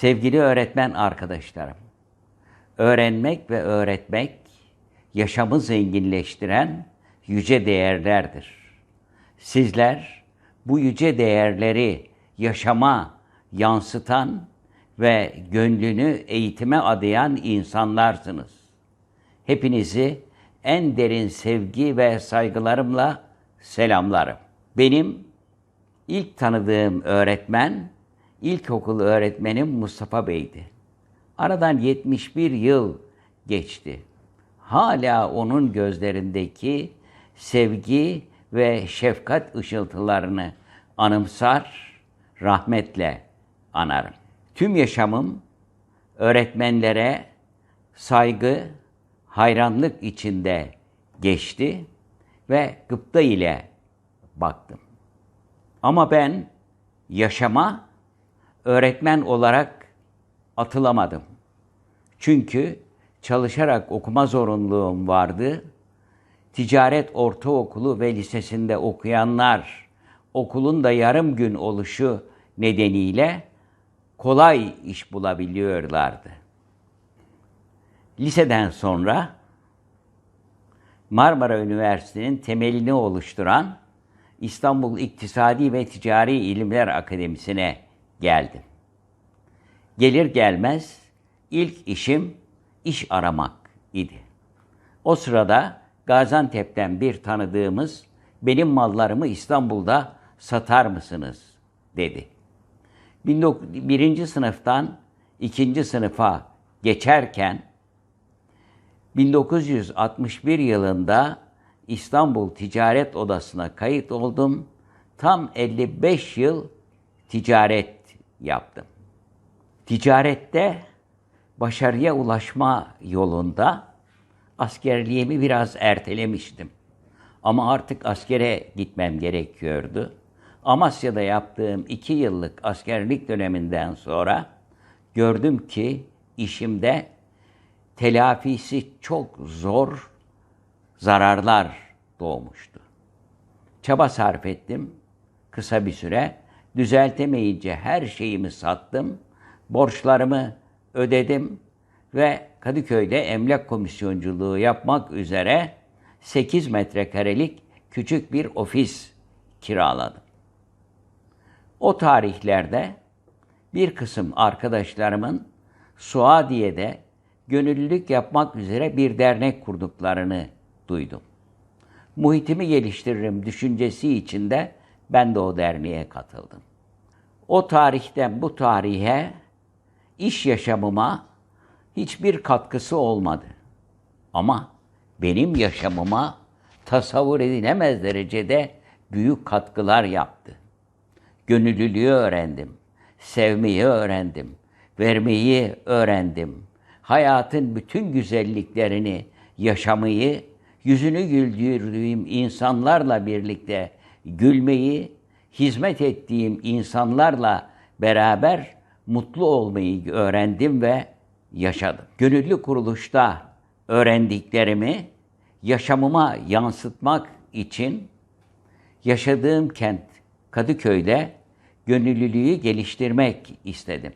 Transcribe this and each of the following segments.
Sevgili öğretmen arkadaşlarım, öğrenmek ve öğretmek yaşamı zenginleştiren yüce değerlerdir. Sizler bu yüce değerleri yaşama yansıtan ve gönlünü eğitime adayan insanlarsınız. Hepinizi en derin sevgi ve saygılarımla selamlarım. Benim ilk tanıdığım öğretmen, ilkokul öğretmenim Mustafa Bey'di. Aradan 71 yıl geçti. Hala onun gözlerindeki sevgi ve şefkat ışıltılarını anımsar, rahmetle anarım. Tüm yaşamım öğretmenlere saygı, hayranlık içinde geçti ve gıpta ile baktım. Ama ben yaşama öğretmen olarak atılamadım. Çünkü çalışarak okuma zorunluluğum vardı. Ticaret ortaokulu ve lisesinde okuyanlar okulun da yarım gün oluşu nedeniyle kolay iş bulabiliyorlardı. Liseden sonra Marmara Üniversitesi'nin temelini oluşturan İstanbul İktisadi ve Ticari İlimler Akademisi'ne geldim. Gelir gelmez ilk işim iş aramak idi. O sırada Gaziantep'ten bir tanıdığımız benim mallarımı İstanbul'da satar mısınız dedi. Birinci sınıftan ikinci sınıfa geçerken 1961 yılında İstanbul Ticaret Odası'na kayıt oldum. Tam 55 yıl ticaret yaptım. Ticarette başarıya ulaşma yolunda askerliğimi biraz ertelemiştim. Ama artık askere gitmem gerekiyordu. Amasya'da yaptığım iki yıllık askerlik döneminden sonra gördüm ki işimde telafisi çok zor zararlar doğmuştu. Çaba sarf ettim kısa bir süre. Düzeltemeyince her şeyimi sattım. Borçlarımı ödedim ve Kadıköy'de emlak komisyonculuğu yapmak üzere 8 metrekarelik küçük bir ofis kiraladım. O tarihlerde bir kısım arkadaşlarımın Suadiye'de gönüllülük yapmak üzere bir dernek kurduklarını duydum. Muhitimi geliştiririm düşüncesi içinde ben de o derneğe katıldım. O tarihten bu tarihe iş yaşamıma hiçbir katkısı olmadı. Ama benim yaşamıma tasavvur edilemez derecede büyük katkılar yaptı. Gönüllülüğü öğrendim, sevmeyi öğrendim, vermeyi öğrendim. Hayatın bütün güzelliklerini yaşamayı, yüzünü güldürdüğüm insanlarla birlikte gülmeyi, hizmet ettiğim insanlarla beraber mutlu olmayı öğrendim ve yaşadım. Gönüllü kuruluşta öğrendiklerimi yaşamıma yansıtmak için yaşadığım kent Kadıköy'de gönüllülüğü geliştirmek istedim.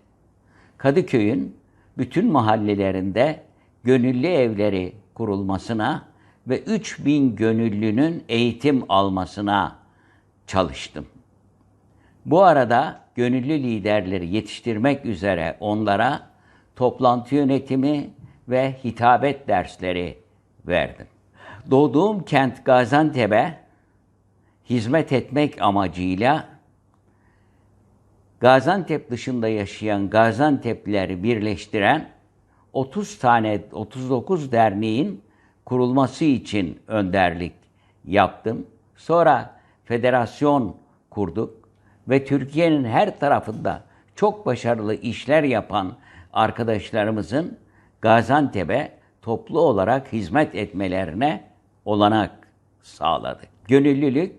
Kadıköy'ün bütün mahallelerinde gönüllü evleri kurulmasına ve 3000 gönüllünün eğitim almasına çalıştım. Bu arada gönüllü liderleri yetiştirmek üzere onlara toplantı yönetimi ve hitabet dersleri verdim. Doğduğum kent Gaziantep'e hizmet etmek amacıyla Gaziantep dışında yaşayan Gaziantep'lileri birleştiren 30 tane 39 derneğin kurulması için önderlik yaptım. Sonra federasyon kurduk ve Türkiye'nin her tarafında çok başarılı işler yapan arkadaşlarımızın Gaziantep'e toplu olarak hizmet etmelerine olanak sağladık. Gönüllülük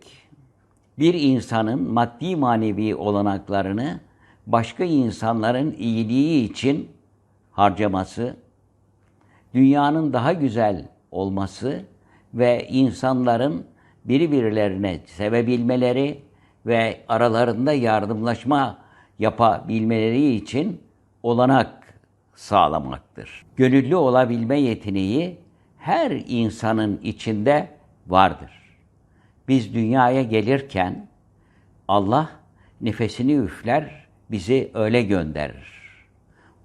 bir insanın maddi manevi olanaklarını başka insanların iyiliği için harcaması, dünyanın daha güzel olması ve insanların birbirlerine sevebilmeleri ve aralarında yardımlaşma yapabilmeleri için olanak sağlamaktır. Gönüllü olabilme yeteneği her insanın içinde vardır. Biz dünyaya gelirken Allah nefesini üfler, bizi öyle gönderir.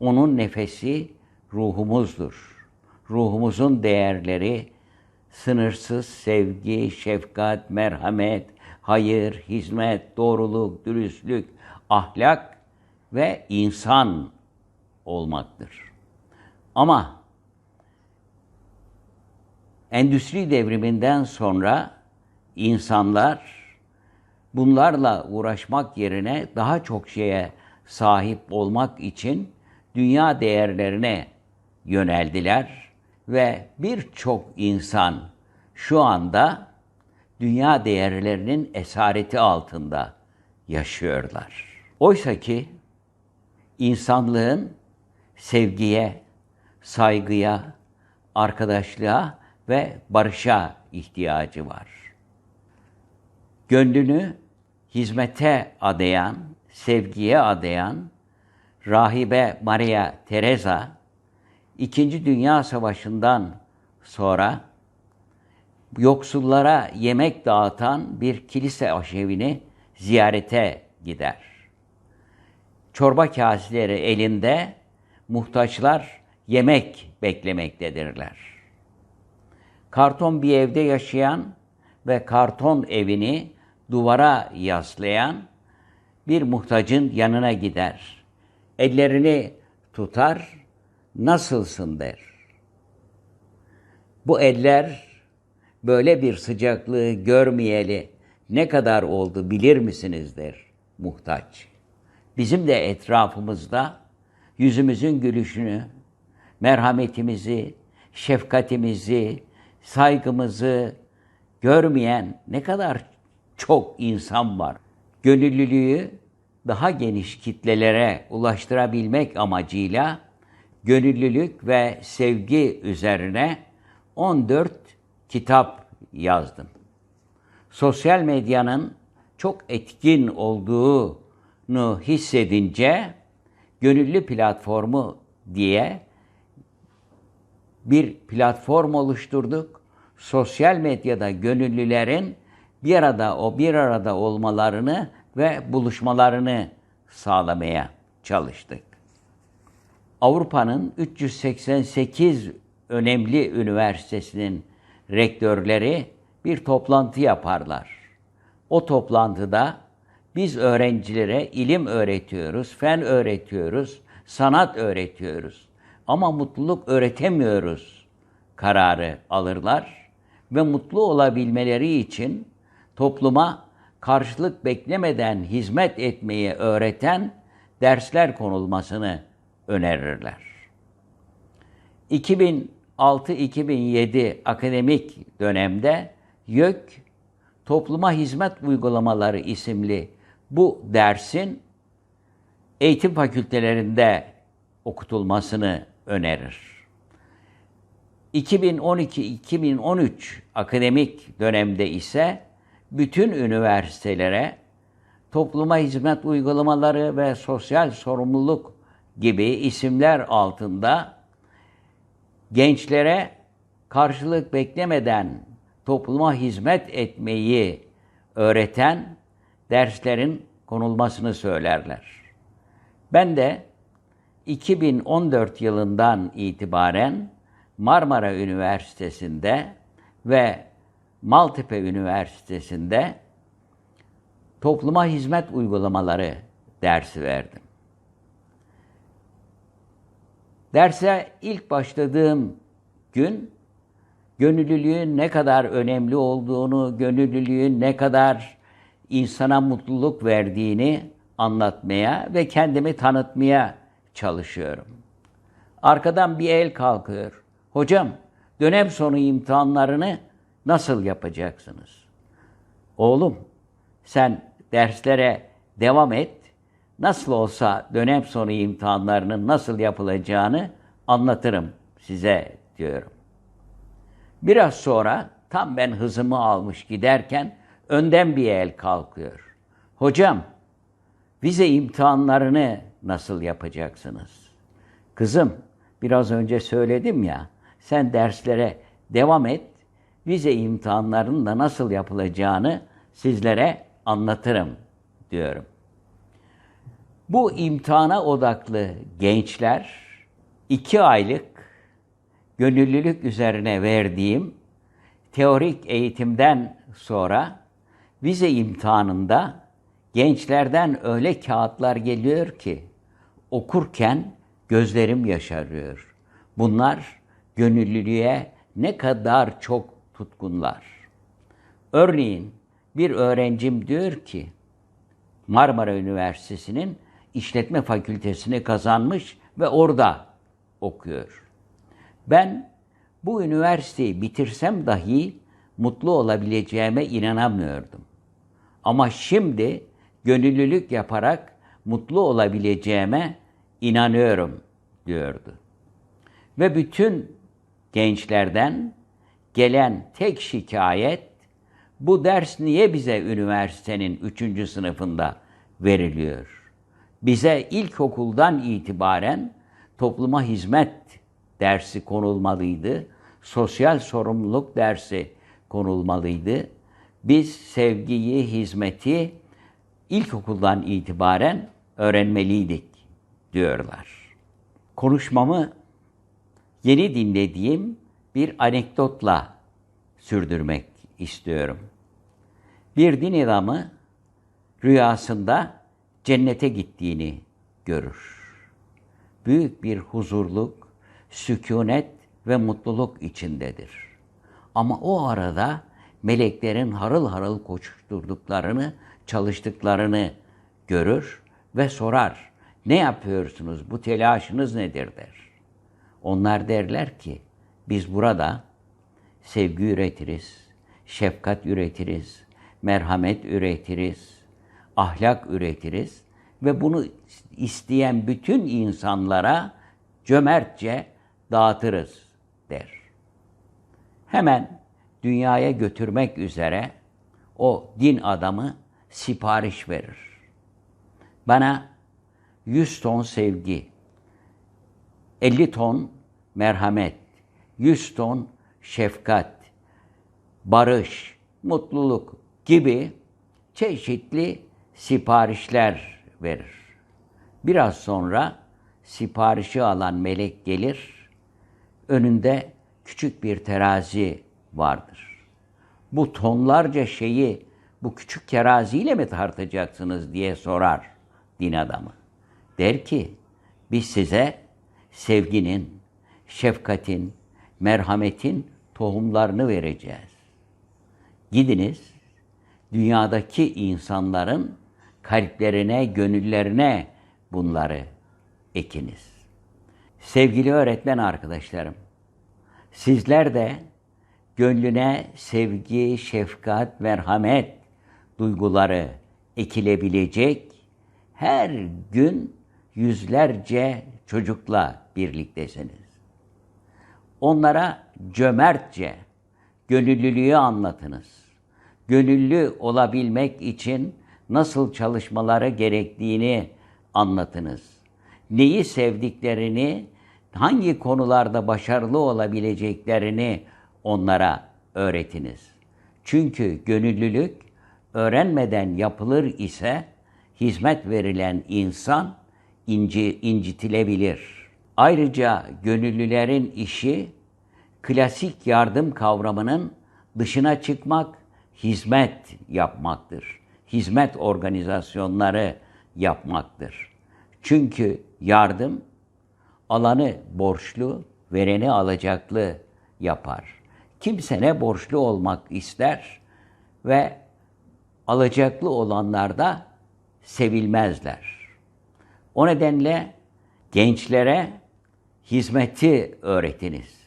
Onun nefesi ruhumuzdur. Ruhumuzun değerleri sınırsız sevgi, şefkat, merhamet, hayır, hizmet, doğruluk, dürüstlük, ahlak ve insan olmaktır. Ama endüstri devriminden sonra insanlar bunlarla uğraşmak yerine daha çok şeye sahip olmak için dünya değerlerine yöneldiler ve birçok insan şu anda dünya değerlerinin esareti altında yaşıyorlar. Oysa ki insanlığın sevgiye, saygıya, arkadaşlığa ve barışa ihtiyacı var. Gönlünü hizmete adayan, sevgiye adayan rahibe Maria Teresa İkinci Dünya Savaşı'ndan sonra yoksullara yemek dağıtan bir kilise aşevini ziyarete gider. Çorba kaseleri elinde muhtaçlar yemek beklemektedirler. Karton bir evde yaşayan ve karton evini duvara yaslayan bir muhtacın yanına gider. Ellerini tutar, nasılsın der. Bu eller böyle bir sıcaklığı görmeyeli ne kadar oldu bilir misiniz der muhtaç. Bizim de etrafımızda yüzümüzün gülüşünü, merhametimizi, şefkatimizi, saygımızı görmeyen ne kadar çok insan var. Gönüllülüğü daha geniş kitlelere ulaştırabilmek amacıyla gönüllülük ve sevgi üzerine 14 kitap yazdım. Sosyal medyanın çok etkin olduğunu hissedince gönüllü platformu diye bir platform oluşturduk. Sosyal medyada gönüllülerin bir arada o bir arada olmalarını ve buluşmalarını sağlamaya çalıştık. Avrupa'nın 388 önemli üniversitesinin rektörleri bir toplantı yaparlar. O toplantıda biz öğrencilere ilim öğretiyoruz, fen öğretiyoruz, sanat öğretiyoruz. Ama mutluluk öğretemiyoruz kararı alırlar ve mutlu olabilmeleri için topluma karşılık beklemeden hizmet etmeyi öğreten dersler konulmasını önerirler. 2006-2007 akademik dönemde YÖK Topluma Hizmet Uygulamaları isimli bu dersin eğitim fakültelerinde okutulmasını önerir. 2012-2013 akademik dönemde ise bütün üniversitelere topluma hizmet uygulamaları ve sosyal sorumluluk gibi isimler altında gençlere karşılık beklemeden topluma hizmet etmeyi öğreten derslerin konulmasını söylerler. Ben de 2014 yılından itibaren Marmara Üniversitesi'nde ve Maltepe Üniversitesi'nde topluma hizmet uygulamaları dersi verdim. Derse ilk başladığım gün gönüllülüğün ne kadar önemli olduğunu, gönüllülüğün ne kadar insana mutluluk verdiğini anlatmaya ve kendimi tanıtmaya çalışıyorum. Arkadan bir el kalkıyor. Hocam, dönem sonu imtihanlarını nasıl yapacaksınız? Oğlum, sen derslere devam et. Nasıl olsa dönem sonu imtihanlarının nasıl yapılacağını anlatırım size diyorum. Biraz sonra tam ben hızımı almış giderken önden bir el kalkıyor. Hocam, vize imtihanlarını nasıl yapacaksınız? Kızım, biraz önce söyledim ya, sen derslere devam et, vize imtihanlarının da nasıl yapılacağını sizlere anlatırım diyorum. Bu imtihana odaklı gençler iki aylık gönüllülük üzerine verdiğim teorik eğitimden sonra vize imtihanında gençlerden öyle kağıtlar geliyor ki okurken gözlerim yaşarıyor. Bunlar gönüllülüğe ne kadar çok tutkunlar. Örneğin bir öğrencim diyor ki Marmara Üniversitesi'nin işletme fakültesini kazanmış ve orada okuyor. Ben bu üniversiteyi bitirsem dahi mutlu olabileceğime inanamıyordum. Ama şimdi gönüllülük yaparak mutlu olabileceğime inanıyorum diyordu. Ve bütün gençlerden gelen tek şikayet bu ders niye bize üniversitenin üçüncü sınıfında veriliyor? Bize ilkokuldan itibaren topluma hizmet dersi konulmalıydı. Sosyal sorumluluk dersi konulmalıydı. Biz sevgiyi, hizmeti ilkokuldan itibaren öğrenmeliydik diyorlar. Konuşmamı yeni dinlediğim bir anekdotla sürdürmek istiyorum. Bir din adamı rüyasında cennete gittiğini görür. Büyük bir huzurluk, sükunet ve mutluluk içindedir. Ama o arada meleklerin harıl harıl koşturduklarını, çalıştıklarını görür ve sorar. Ne yapıyorsunuz? Bu telaşınız nedir der. Onlar derler ki biz burada sevgi üretiriz, şefkat üretiriz, merhamet üretiriz, ahlak üretiriz ve bunu isteyen bütün insanlara cömertçe dağıtırız der. Hemen dünyaya götürmek üzere o din adamı sipariş verir. Bana 100 ton sevgi, 50 ton merhamet, 100 ton şefkat, barış, mutluluk gibi çeşitli siparişler verir. Biraz sonra siparişi alan melek gelir, önünde küçük bir terazi vardır. Bu tonlarca şeyi bu küçük teraziyle mi tartacaksınız diye sorar din adamı. Der ki, biz size sevginin, şefkatin, merhametin tohumlarını vereceğiz. Gidiniz, dünyadaki insanların kalplerine, gönüllerine bunları ekiniz. Sevgili öğretmen arkadaşlarım, sizler de gönlüne sevgi, şefkat, merhamet duyguları ekilebilecek her gün yüzlerce çocukla birliktesiniz. Onlara cömertçe gönüllülüğü anlatınız. Gönüllü olabilmek için nasıl çalışmaları gerektiğini anlatınız. Neyi sevdiklerini, hangi konularda başarılı olabileceklerini onlara öğretiniz. Çünkü gönüllülük öğrenmeden yapılır ise hizmet verilen insan inci, incitilebilir. Ayrıca gönüllülerin işi klasik yardım kavramının dışına çıkmak, hizmet yapmaktır. Hizmet organizasyonları yapmaktır. Çünkü yardım alanı borçlu, vereni alacaklı yapar. Kimse ne borçlu olmak ister ve alacaklı olanlar da sevilmezler. O nedenle gençlere hizmeti öğretiniz.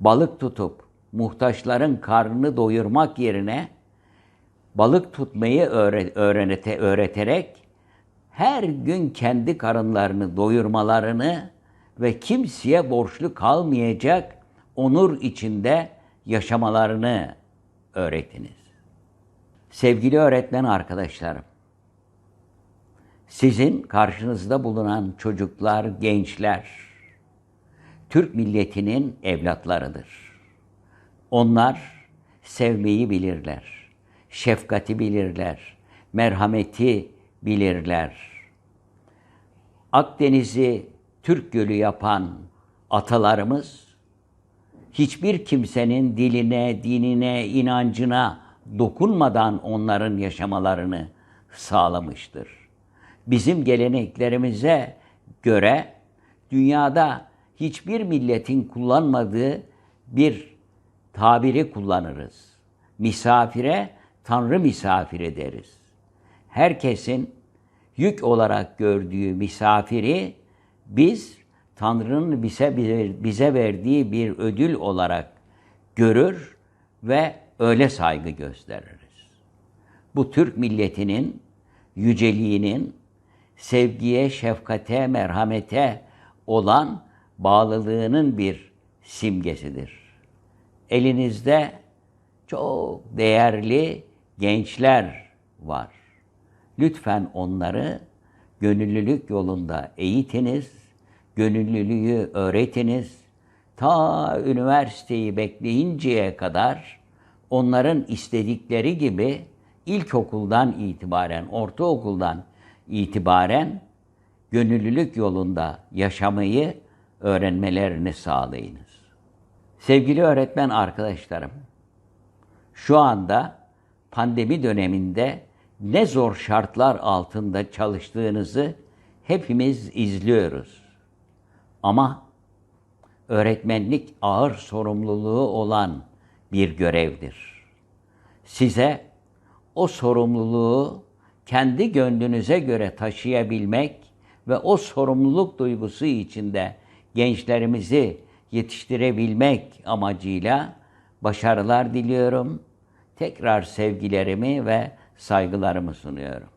Balık tutup muhtaçların karnını doyurmak yerine balık tutmayı öğrenete, öğreterek her gün kendi karınlarını doyurmalarını ve kimseye borçlu kalmayacak onur içinde yaşamalarını öğretiniz. Sevgili öğretmen arkadaşlarım, sizin karşınızda bulunan çocuklar, gençler Türk milletinin evlatlarıdır. Onlar sevmeyi bilirler, şefkati bilirler, merhameti bilirler. Akdeniz'i Türk Gölü yapan atalarımız hiçbir kimsenin diline, dinine, inancına dokunmadan onların yaşamalarını sağlamıştır. Bizim geleneklerimize göre dünyada hiçbir milletin kullanmadığı bir tabiri kullanırız. Misafire Tanrı misafiri deriz. Herkesin yük olarak gördüğü misafiri biz Tanrı'nın bize bize verdiği bir ödül olarak görür ve öyle saygı gösteririz. Bu Türk milletinin yüceliğinin sevgiye, şefkate, merhamete olan bağlılığının bir simgesidir. Elinizde çok değerli gençler var. Lütfen onları gönüllülük yolunda eğitiniz, gönüllülüğü öğretiniz. Ta üniversiteyi bekleyinceye kadar onların istedikleri gibi ilkokuldan itibaren, ortaokuldan itibaren gönüllülük yolunda yaşamayı öğrenmelerini sağlayınız. Sevgili öğretmen arkadaşlarım, şu anda pandemi döneminde ne zor şartlar altında çalıştığınızı hepimiz izliyoruz. Ama öğretmenlik ağır sorumluluğu olan bir görevdir. Size o sorumluluğu kendi gönlünüze göre taşıyabilmek ve o sorumluluk duygusu içinde gençlerimizi yetiştirebilmek amacıyla başarılar diliyorum. Tekrar sevgilerimi ve saygılarımı sunuyorum.